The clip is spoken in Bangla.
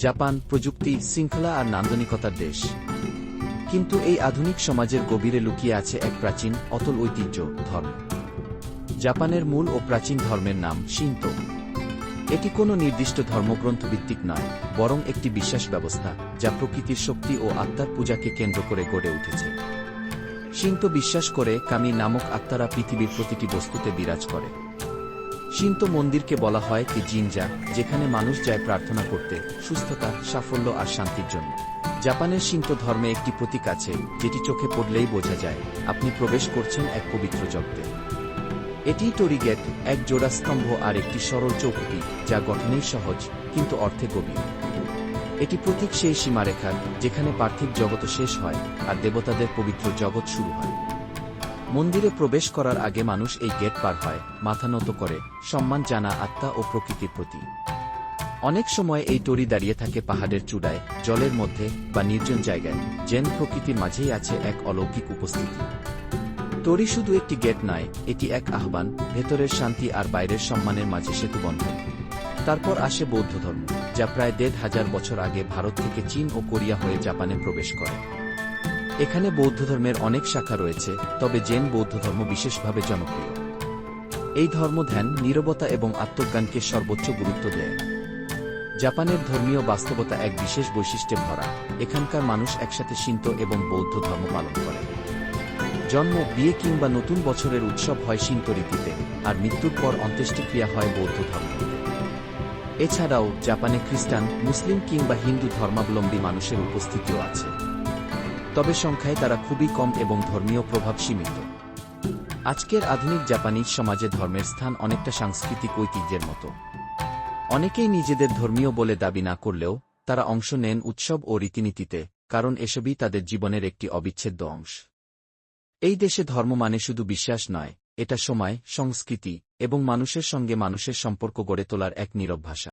জাপান, প্রযুক্তি, শৃঙ্খলা আর নান্দনিকতার দেশ। কিন্তু এই আধুনিক সমাজের গভীরে লুকিয়ে আছে এক প্রাচীন, অতল ঐতিহ্য, ধর্ম। জাপানের মূল ও প্রাচীন ধর্মের নাম শিন্তো। এটি কোনো নির্দিষ্ট ধর্মগ্রন্থ ভিত্তিক নয়, বরং একটি বিশ্বাস ব্যবস্থা, যা প্রকৃতির শক্তি ও আত্মার পূজাকে কেন্দ্র করে গড়ে উঠেছে। শিন্ত বিশ্বাস করে কামি নামক আত্মারা পৃথিবীর প্রতিটি বস্তুতে বিরাজ করে। শিন্ত মন্দিরকে বলা হয় কি জিনজা, যেখানে মানুষ যায় প্রার্থনা করতে, সুস্থতা, সাফল্য আর শান্তির জন্য। জাপানের শিন্ত ধর্মে একটি প্রতীক আছে, যেটি চোখে পড়লেই বোঝা যায়, আপনি প্রবেশ করছেন এক পবিত্র জগতে। এটি টরিগেট, এক জোড়া স্তম্ভ আর একটি সরল চৌকুটি, যা গঠনেই সহজ, কিন্তু অর্থে গভীর। এটি প্রতীক সেই সীমারেখার, যেখানে পার্থিব জগৎ শেষ হয়, আর দেবতাদের পবিত্র জগৎ শুরু হয়। মন্দিরে প্রবেশ করার আগে মানুষ এই গেট পার হয়, মাথা নত করে, সম্মান জানা আত্মা ও প্রকৃতির প্রতি। অনেক সময় এই টরি দাঁড়িয়ে থাকে পাহাড়ের চূড়ায়, জলের মধ্যে বা নির্জন জায়গায় জেন প্রকৃতির মাঝেই আছে এক অলৌকিক উপস্থিতি। তরি শুধু একটি গেট নয়, এটি এক আহ্বান, ভেতরের শান্তি আর বাইরের সম্মানের মাঝে সেতুবন্ধন তারপর আসে বৌদ্ধ ধর্ম, যা প্রায় দেড় হাজার বছর আগে ভারত থেকে চীন ও কোরিয়া হয়ে জাপানে প্রবেশ করে। এখানে বৌদ্ধ ধর্মের অনেক শাখা রয়েছে, তবে জেন বৌদ্ধ ধর্ম বিশেষভাবে জনপ্রিয়। এই ধর্ম ধ্যান নীরবতা এবং আত্মজ্ঞানকে সর্বোচ্চ গুরুত্ব দেয়। জাপানের ধর্মীয় বাস্তবতা এক বিশেষ বৈশিষ্ট্যে ভরা। এখানকার মানুষ একসাথে শিন্ত এবং বৌদ্ধ ধর্ম পালন করে। জন্ম, বিয়ে কিংবা নতুন বছরের উৎসব হয় শিন্ত রীতিতে, আর মৃত্যুর পর অন্ত্যেষ্টিক্রিয়া হয় বৌদ্ধ ধর্মে। এছাড়াও, জাপানে খ্রিস্টান, মুসলিম কিংবা হিন্দু ধর্মাবলম্বী মানুষের উপস্থিতিও আছে। তবে সংখ্যায় তারা খুবই কম এবং ধর্মীয় প্রভাব সীমিত। আজকের আধুনিক জাপানিজ সমাজে ধর্মের স্থান অনেকটা সাংস্কৃতিক ঐতিহ্যের মতো। অনেকেই নিজেদের ধর্মীয় বলে দাবি না করলেও তারা অংশ নেন উৎসব ও রীতিনীতিতে, কারণ এসবই তাদের জীবনের একটি অবিচ্ছেদ্য অংশ। এই দেশে ধর্ম মানে শুধু বিশ্বাস নয়, এটা সময়, সংস্কৃতি এবং মানুষের সঙ্গে মানুষের সম্পর্ক গড়ে তোলার এক নীরব ভাষা।